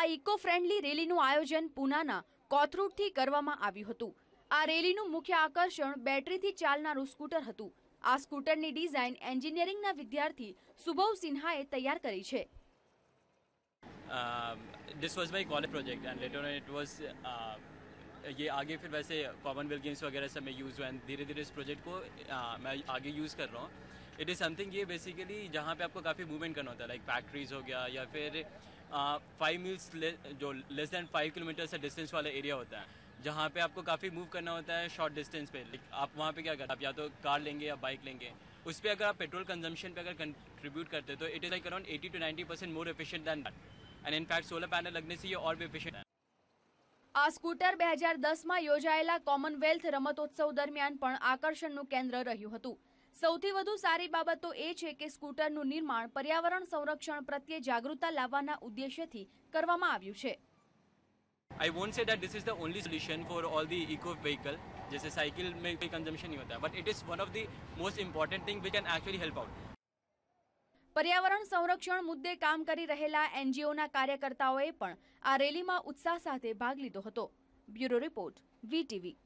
આ eco friendly રેલીનું આયોજન પૂનાના કોથરૂડથી કરવામાં આવ્યું હતું આ રેલીનું મુખ્ય આકર્ષણ બેટરીથી ચાલનારું સ્કૂટર હતું આ સ્કૂટરની ડિઝાઇન એન્જિનિયરિંગના વિદ્યાર્થી સુભવ સિન્હાએ તૈયાર કરી છે this was my college project and later on it was uh, ये आगे फिर वैसे कॉमनवेल्थ गेम्स वगैरह सब में यूज़ हुआ एंड धीरे धीरे इस प्रोजेक्ट को uh, मैं आगे यूज़ कर रहा हूँ इट इज़ समथिंग ये बेसिकली जहाँ पे आपको काफ़ी मूवमेंट करना होता है लाइक फैक्ट्रीज़ हो गया या फिर फाइव मील्स ले, जो लेस दैन फाइव किलोमीटर से डिस्टेंस वाला एरिया होता है जहाँ पे आपको काफ़ी मूव करना होता है शॉर्ट डिस्टेंस पे आप वहाँ पे क्या करते आप या तो कार लेंगे या बाइक लेंगे उस पर अगर आप पेट्रोल कंजम्पशन पे अगर कंट्रीब्यूट करते तो it is like around eighty two ninety percent more efficient than that and in fact solar panel लगने से ये और भी एफिशियंट है આ સ્કૂટર બે હજાર દસમાં યોજાયેલા કોમનવેલ્થ રમતોત્સવ દરમિયાન પણ આકર્ષણનું કેન્દ્ર રહ્યું હતું સૌથી વધુ સારી બાબતો એ છે કે સ્કૂટરનું નિર્માણ પર્યાવરણ સંરક્ષણ પ્રત્યે જાગૃતતા લાવવાના ઉદ્દેશ્યથી કરવામાં આવ્યું છે I won't say that this is the only solution for all the eco vehicle जैसे साइकिल में कोई कंजम्पशन नहीं होता but it is one of the most important thing we can actually help પર્યાવરણ સંરક્ષણ મુદ્દે કામ કરી રહેલા એનજીઓના કાર્યકર્તાઓએ પણ આ રેલીમાં ઉત્સાહ સાથે ભાગ લીધો હતો બ્યુરો રિપોર્ટ વીટીવી